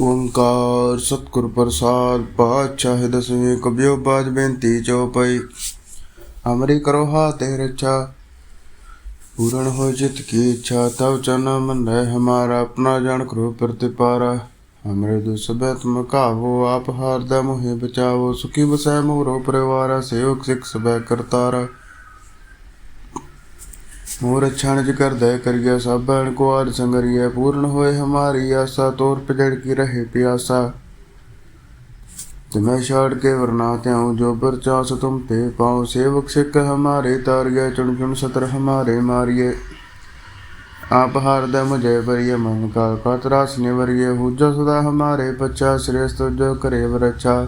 ਓੰਕਾਰ ਸਤਿਗੁਰ ਪ੍ਰਸਾਦ, ਪਾਤਸ਼ਾਹ ਦਸਵੇਂ ਕਬਿਓ ਬਾਜ ਬੇਨਤੀ ਚਉਪਈ। ਅਮਰੀ ਕਰੋ ਹਾਤੇ ਰੱਛਾ, ਪੂਰਨ ਹੋ ਜਿਤ ਕੀ ਇੱਛਾ, ਤਵ ਚਨ ਮਨ ਰਹਿ ਹਮਾਰਾ, ਆਪਣਾ ਜਾਣ ਕਰੋ ਪ੍ਰਤਿਪਾਰਾ। ਹਮਰੇ ਦੁਸਬੈ ਤੁਮ ਕਾਵੋ ਆਪ ਹਾਰ ਦਾ ਮੋਹਿ ਬਚਾਵੋ, ਸੁਖੀ ਬਸੈ ਮੋਰੋ ਪਰਿਵਾਰਾ, ਸੇਵਕ ਸਿਖ ਸਬੈ ਕਰਤਾਰਾ। मोर अच्छा निज कर दय करिया सब भैण कुआर संगरिया पूर्ण होए हमारी आशा तोर पजड़ की रहे प्यासा तुम्हें छाड़ के वरना त्याऊ जो बर चास तुम पे पाओ सेवक सिख हमारे तार गए चुन चुन सतर हमारे मारिए आप हार दे मुझे परिय मन काल का त्रास निवरिय हुजो सदा हमारे बच्चा श्रेष्ठ जो करे वरचा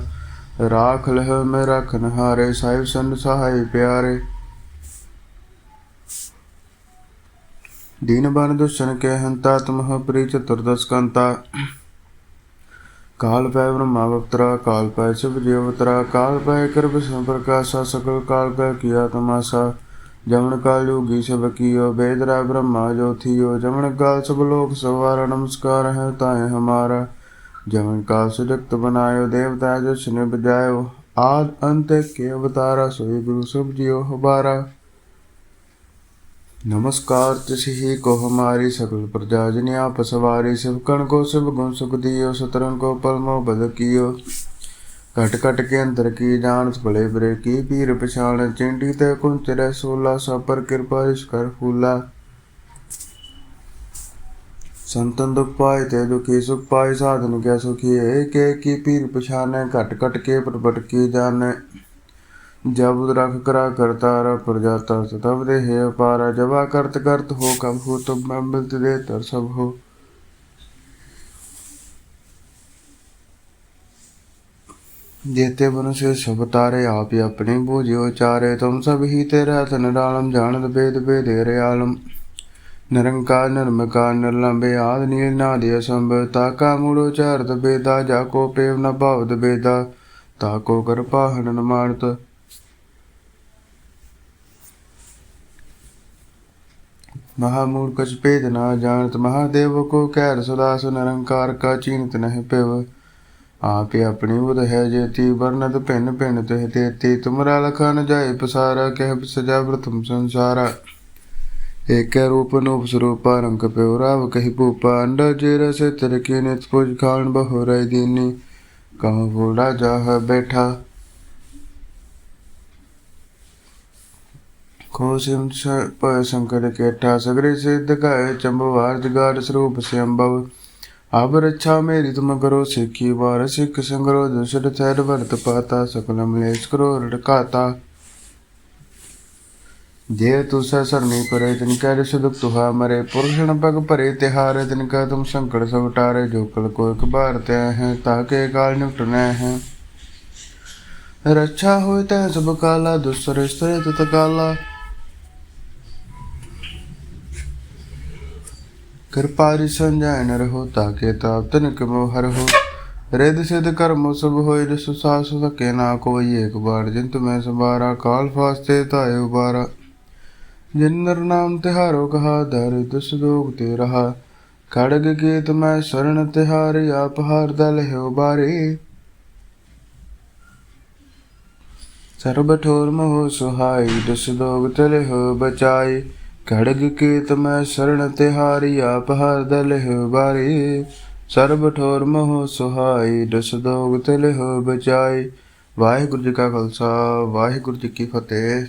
राख लह में रखन हारे साहिब सन सहाय प्यारे दीनबाणदुश्शनकेऽहन्ता त्वमः प्रीचतुर्दशकान्ता कालपय ब्रह्मावतरा कालपय शिवदेवतरा कालपय कृपसंप्रकाशा सकलकालपय किया तमाशा जमन काल योगी सब कियो वेदरा ब्रह्मा ज्योतियो जमन काल सब लोक सवार नमस्कार है ताय हमारा जमन काल सुजगत बनायो देवता जश्न बजायो आद अंत के अवतारा सोई गुरु सब जियो हमारा ਨਮਸਕਾਰ, ਤੁਸੀਂ ਹੀ ਕੋ ਹਮਾਰੀ ਸਕਲ ਪ੍ਰਜਾ ਜਨ ਆਪ ਸਵਾਰੀ ਸਿਵਕਣ ਕੋ ਸਿਵ ਗੁਣ ਸੁਖ ਦਿਓ ਸਤਰੰ ਕੋ ਪਰਮੋ ਬਦ ਕੀਓ। ਘਟ ਘਟ ਕੇ ਅੰਦਰ ਕੀ ਜਾਣ, ਭਲੇ ਬਰੇ ਕੀ ਪੀਰ ਪਛਾਣ, ਚਿੰਡੀ ਤੇ ਕੁੰਚ ਰਹਿ ਸੋਲਾ, ਸਭ ਪਰ ਕਿਰਪਾ ਇਸ ਕਰ ਫੂਲਾ। ਸੰਤਨ ਦੁਖ ਪਾਏ ਤੇ ਦੁਖੀ ਸੁਖ ਪਾਏ, ਸਾਧਨ ਕੈ ਸੁਖੀ ਏ ਕੇ ਕੀ ਪੀਰ ਪਛਾਣੈ ਘਟ ਘਟ ਕੇ ਪਟ ਪਟ ਕੀ ਜਾਣੈ। जब रख करा करतारा प्रजाता तब दे हे अपारा जबा करत करत हो कब हो तब मैं मिलत दे तर सब हो जेते मनुष्य सब तारे आप ही अपने बूझियो चारे तुम सब ही तेरा धन डालम जानत वेद वेदेरे आलम निरंकार निर्मकार निर्लंबे आद नील नादि असंभ ताका मूलो चारत वेदा जाको पेव न भावत वेदा ताको कर पाहन न मानत महामूढ़ कछ भेद ना जानत महादेव को कैर सदा सु निरंकार का चीनत नहीं पिव आप ही अपनी बुध है जेती वर्णत भिन्न भिन्न तुह देती तुमरा लखा न जाय पसारा कह सजा प्रथम संसारा एक रूप नूप स्वरूपा रंग प्यो राव कही भूपा अंडा जेरा से तिरकी नित पुज खान बहु रई दीनी कहो बूढ़ा जाह बैठा கோஷம் சங்கர கேட்டா சகரை சேர்த்தகாய சம்பவார் ஜகார ஸ்வரூப சம்பவ ਆਵਰਛਾ ਮੇਰੀ ਤੁਮ ਕਰੋ ਸਿੱਖੀ ਵਾਰ ਸਿੱਖ ਸੰਗਰੋ ਦੁਸ਼ਟ ਥੈਰ ਵਰਤ ਪਾਤਾ ਸਕਲ ਮਲੇਸ਼ ਕਰੋ ਰੜਕਾਤਾ। ਜੇ ਤੁਸਾ ਸਰਨੀ ਪਰੇ ਤਿਨ ਕੈ ਰਿਸ ਦੁਖ ਤੁਹਾ ਮਰੇ ਪੁਰਸ਼ਣ ਪਗ ਭਰੇ ਤਿਹਾਰ ਤਿਨ ਕਾ ਤੁਮ ਸੰਕਟ ਸਭ ਟਾਰੇ ਜੋ ਕਲ ਕੋ ਇਕ ਬਾਰ ਤੈ ਹੈ ਤਾ ਕੇ ਕਾਲ ਨਿਪਟਨੈ ਹੈ। ਰੱਛਾ ਹੋਇ ਤੈ ਸਭ ਕਾਲਾ ਦੁਸਰ ਇਸਤਰੇ ਤਤ ਕਾਲਾ ਕਿਰਪਾ ਰਿ ਸੰਜੈਨ ਰਹੋ ਤਾਕੇ ਤਾਪ ਤਨ ਕਮੋ ਹਰ ਹੋ। ਰਿਦ ਸਿਧ ਕਰਮ ਸਭ ਹੋਏ ਰਿ ਸੁਸਾਸ ਸਕੇ ਨਾ ਕੋਈ ਏਕ ਬਾਰ ਜਿਨ ਤੁਮੈ ਸੰਭਾਰਾ, ਕਾਲ ਫਾਸਤੇ ਧਾਇ ਉਬਾਰਾ। ਜਿਨ ਨਰ ਨਾਮ ਤਿਹਾਰੋ ਕਹਾ, ਦਰ ਦੁਸ ਦੋਗ ਤੇ ਰਹਾ। ਖੜਗ ਕੇ ਤੁਮੈ ਸਰਣ ਤਿਹਾਰ, ਆਪ ਹਾਰ ਦਲ ਹੋ ਬਾਰੇ। ਸਰਬ ਠੋਰ ਮੋਹ ਸੁਹਾਈ ਦੁਸ ਦੋਗ ਤਲੇ ਹੋ ਬਚਾਈ। ਖੜਗ ਕੀਤ ਮੈਂ ਸਰਣ ਤਿਹਾਰੀ ਆਪ ਹਰ ਦਲਿਹੁ ਬਾਰੇ। ਸਰਬ ਠੋਰ ਮੋਹ ਸੁਹਾਈ, ਦਸ ਦੋਗ ਹੋ ਬਚਾਈ ਵਾਹਿਗੁਰੂ ਜੀ ਕਾ ਖਾਲਸਾ, ਵਾਹਿਗੁਰੂ ਜੀ ਕੀ ਫਤਿਹ।